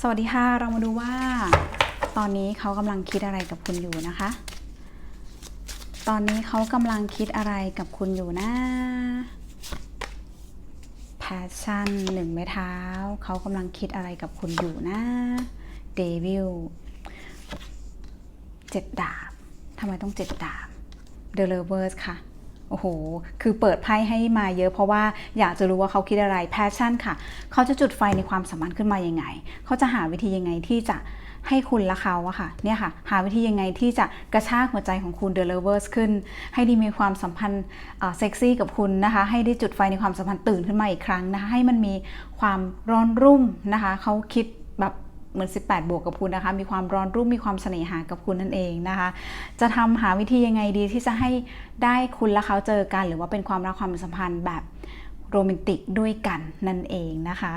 สวัสดีค่ะเรามาดูว่า ตอนนี้เขากำลังคิดอะไรกับคุณอยู่นะคะ ตอนนี้เขากำลังคิดอะไรกับคุณอยู่นะ passion หนึ่งไม้เท้า เขากำลังคิดอะไรกับคุณอยู่นะ devil เจ็ดดาบทำไมต้องเจ็ดดาบ The Lovers ค่ะ โอ้โห คือเปิดไพ่ให้มาเยอะเพราะว่าอยากจะรู้ว่าเขาคิดอะไร passion ค่ะ เขาจะจุดไฟในความสัมพันธ์ขึ้นมายังไง เขาจะหาวิธียังไงที่จะให้คุณและเขาอะค่ะ เนี่ยค่ะ หาวิธียังไงที่จะกระชากหัวใจของคุณ The Lovers ขึ้น ให้ได้มีความสัมพันธ์เซ็กซี่กับคุณนะคะ ให้ได้จุดไฟในความสัมพันธ์ตื่นขึ้นมาอีกครั้งนะคะ ให้มันมีความร้อนรุ่มนะคะ เขาคิด เหมือน 18 บวกกับคุณนะคะ มีความร้อนรุ่มมีความเสน่หากับคุณนั่นเองนะคะ จะทำหาวิธียังไงดีที่จะให้ได้คุณและเขาเจอกัน หรือว่าเป็นความรักความสัมพันธ์แบบโรแมนติกด้วยกันนั่นเองนะคะ